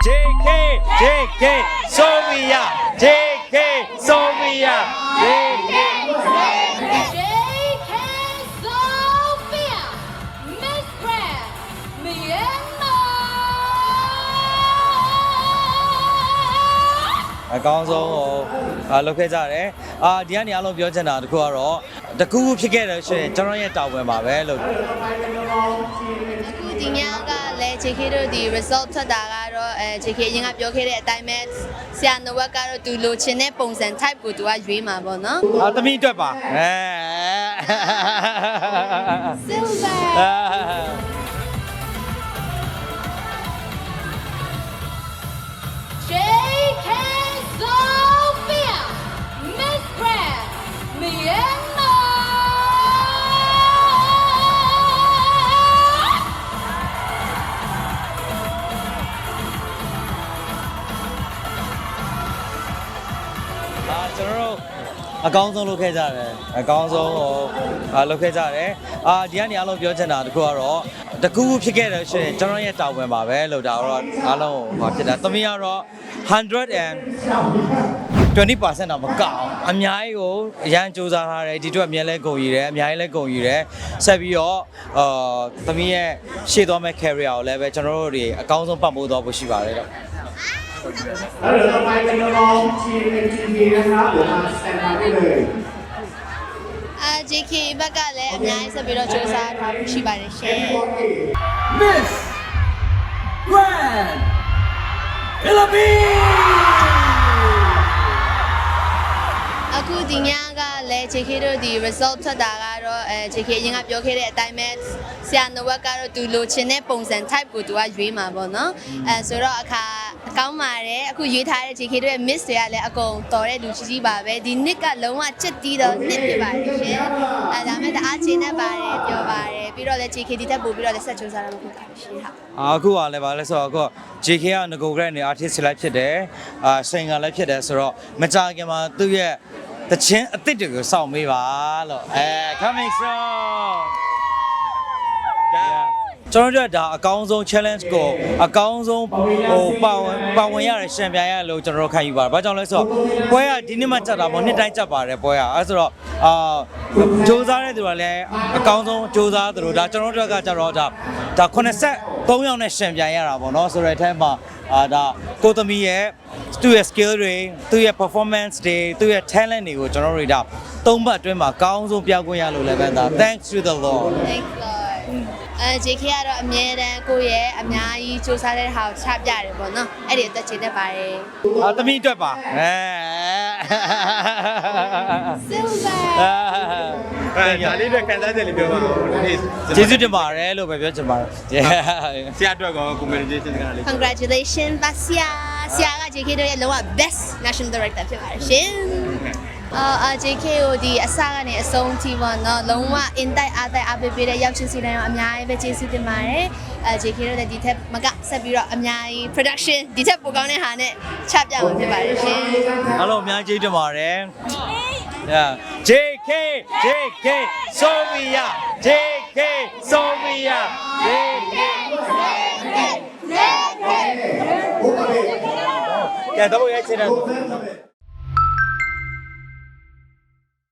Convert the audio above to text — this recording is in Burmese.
JK JK Sophia JK Sophia JK JK Sophia Miss Grand Myanmar အကောင်းဆုံးဟိုအာလုပ်ခဲ့ကြတယ်အာဒီကနေအားလုံးပြောချင်တာတခုကတော့တခုခုဖြစ်ခဲ့တယ်ဆိုရင်ကျွန်တော်ရဲ့တာဝန်ပါပဲလို့ အခုဒီညက လည်း JK တို့ဒီ result ထွက်တာကတော့အဲ JK အရင်ကပြောခဲ့တဲ့အတိုင်းပဲဆရာနဝက်ကတော့သူလိုချင်တဲ့ပုံစံ type ကိုသူကရွေးမှာပေါ့နော်အာသမီးအတွက်ပါအဲ Silver ကျွန်တော်တို့အကောင်းဆုံးလုပ်ခဲ့ကြတယ်အကောင်းဆုံးဟိုအာလုပ်ခဲ့ကြတယ်အာဒီကနေအားလုံးပြောချင်တာတခုကတော့တခုခုဖြစ်ခဲ့တယ်ဆိုရင်ကျွန်တော်ရဲ့တာဝန်ပါပဲလို့ဒါတော့အားလုံးဟိုဖြစ်တာသမီးကတော့100 and 20%တော့မကောက်အများကြီးကိုအရန်စူးစမ်းထားတယ်ဒီအတွက်အများလဲကုန်ရည်တယ်အများကြီးလဲကုန်ရည်တယ်ဆက်ပြီးတော့အာသမီးရဲ့ရှေ့သွားမဲ့ career ကိုလည်းပဲကျွန်တော်တို့တွေအကောင်းဆုံးပတ်မိုးတော့ဖို့ရှိပါတယ်တော့ แล้วเดี๋ยวต่อไปเป็นน้องๆทีม NTP นะครับเดี๋ยวมาสแตนบายได้เลย အာ JK ဘက်ကလည်းအများကြီးဆက်ပြီးတော့စူးစမ်းထားဖို့ရှိပါတယ်ရှင် Miss Grand Philippines! အခုဒီညကလည်း JK တို့ဒီ result ထွက်တာကတော့အဲ JK အရင်ကပြောခဲ့တဲ့အတိုင်းပဲဆရာနဝက်ကတော့သူလိုချင်တဲ့ပုံစံ type ကိုသူကရွေးမှာပေါ့နော်အဲဆိုတော့အခါအ ကောင်းပါတယ်အခုရွေးထားတဲ့ JK တို့ရဲ့ miss တွေကလည်းအကုန်တော်တဲ့လူကြီးကြီးပါပဲဒီနှစ်ကလုံးဝချက်တီးတော့နှစ်ဖြစ်ပါတယ်ရှင်အဲဒါမဲ့တအားချင်းနဲ့ပါတယ်ပြောပါတယ်ပြီးတော့လည်း JK ဒီတက်ပို့ပြီးတော့လည်းဆက်ချိုးစားရမှာဖြစ်ပါတယ်ရှင်ဟုတ်အခုကလည်းဗာလဲဆိုတော့အခု JK ကငကိုဂရက်နေ artist လည်းဖြစ်တယ်အာ singer လည်းဖြစ်တယ်ဆိုတော့မကြခင်မှာသူ့ရဲ့တခြင်းအစ်စ်တွေကိုစောင့်မေးပါလို့အဲ coming soon ကျွန်တော်တို့ကဒါအကောင်းဆုံး challenge ကိုအကောင်းဆုံးဟိုပါဝင်ပါဝင်ရတဲ့ရှန်ပြိုင်ရလို့ကျွန်တော်တို့ခံယူပါတယ်။ဘာကြောင့်လဲဆိုတော့ပွဲကဒီနှစ်မှကြက်တာပေါ့နှစ်တိုင်းကြက်ပါတယ်ပွဲကအဲဆိုတော့အာစူးစမ်းတဲ့သူကလည်းအကောင်းဆုံးစူးစမ်းသလိုဒါကျွန်တော်တို့ကကြတော့ဒါဒါ83ယောက်နဲ့ရှန်ပြိုင်ရတာပေါ့နော်ဆိုတော့အထက်မှာအာဒါကိုသမီးရဲ့သူ့ရဲ့ skill တွေသူ့ရဲ့ performance တွေသူ့ရဲ့ talent တွေကိုကျွန်တော်တို့ဒါသုံးဘတ်အတွင်းမှာအကောင်းဆုံးပြခွင့်ရလို့လည်းပဲဒါ thanks to the lord thanks lord အဲ JK ကတော့အမြဲတမ်းကိုယ့်ရဲ့အများကြီးစူးစမ်းတဲ့ဟာကိုချပြတယ်ပေါ့နော်အဲ့ဒီအသက်ချင်းတတ်ပါတယ်အာသမီးအတွက်ပါအဲ Silver အဲဒါလေးတွေခံစားချက်လေးပြောပါဦးဒီနေ့ကျေးဇူးတင်ပါတယ်လို့ပဲပြောချင်ပါတယ်ဆရာအတွက်ကော congratulations ကလေး Congratulations ပါဆရာဆရာက JK တို့ရဲ့လုံးဝ best national director ဖြစ်ပါတယ်ရှင် အာအာ JK ကိုဒီအစကနေအဆုံးထိပေါ့နော်လုံးဝ in တိုက်အားတိုက်အားပေးပေးတဲ့ရောက်ချင်းစီတိုင်းရောအများကြီးပဲကျေးဇူးတင်ပါတယ်အဲ JK တို့လည်းဒီထက်မကဆက်ပြီးတော့အများကြီး production ဒီထက်ပိုကောင်းတဲ့ဟာနဲ့ချပြမှာဖြစ်ပါတယ်ရှင်အားလုံးအများကြီးကျေးဇူးတင်ပါတယ် Yeah JK JK Sophia JK Sophia JK ကဲတော့ရဲ့ချင်တယ်